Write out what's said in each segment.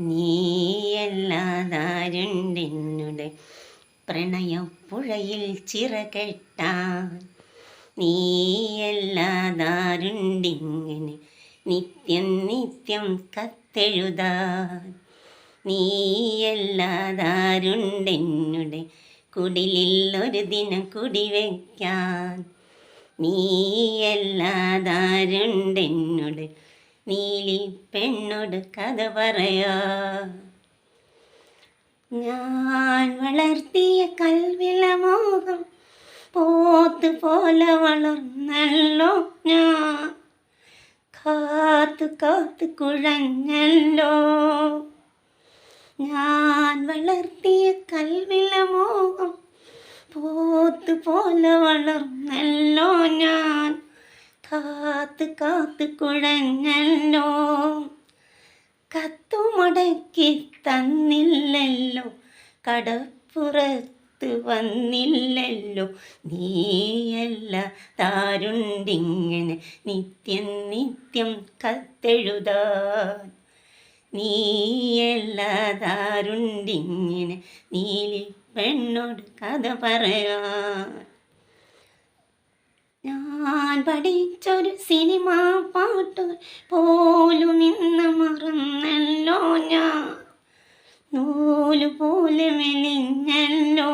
നീയല്ലാതാരുണ്ടെന്നുടെ പ്രണയപ്പുഴയിൽ ചിറകെട്ടാൻ നീയല്ലാതാരുണ്ടിങ്ങനെ നിത്യം നിത്യം കത്തെഴുതാൻ. നീയല്ലാതാരുണ്ടെന്നുടെ കുടിലിൽ ഒരു ദിനം കുടിവെക്കാൻ. നീയല്ലാതാരുണ്ടെന്നോട് നീലി പെണ്ണോട് കഥ പറയാ. ഞാൻ വളർത്തിയ കൽവില മോഹം പോത്ത് പോലെ വളർന്നല്ലോ ഞാൻ. കാത്തു കാത്തു കുഴഞ്ഞല്ലോ. ഞാൻ വളർത്തിയ കൽവില മോഹം പോത്ത് പോലെ വളർന്നല്ലോ ഞാൻ. കാത്ത് കാത്ത് കുഴങ്ങല്ലോ. കത്തുമടക്കി തന്നില്ലല്ലോ. കടപ്പുറത്ത് വന്നില്ലല്ലോ. നീയല്ല താരുണ്ടിങ്ങനെ നിത്യം നിത്യം കത്തെഴുതാൻ. നീയല്ലാതാരുണ്ടിങ്ങനെ നീലി പെണ്ണോട് കഥ പറയാൻ. ഞാൻ പഠിച്ചൊരു സിനിമ പാട്ട് പോലും ഇന്ന് മറന്നല്ലോ ഞാൻ. നൂൽ പോലെ മെലിഞ്ഞല്ലോ.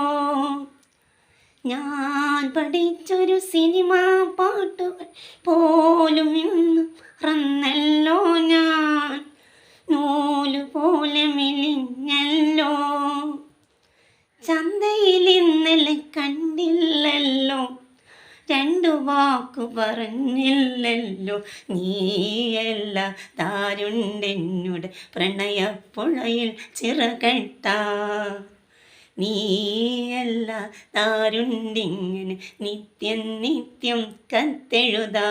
ഞാൻ പഠിച്ചൊരു സിനിമ പാട്ട് പോലും ഇന്ന് മറന്നല്ലോ ഞാൻ. നൂൽ പോലെ മെലിഞ്ഞല്ലോ. ചന്തയിൽ ഇന്നലെ കണ്ടില്ലല്ലോ രണ്ടു വാക്കു പറഞ്ഞില്ലല്ലോ. നീയല്ല താരുണ്ടെന്നുടെ പ്രണയപ്പുഴയിൽ ചിറകെട്ട നീയല്ല താരുണ്ടിങ്ങനെ നിത്യം നിത്യം കത്തെഴുതാ.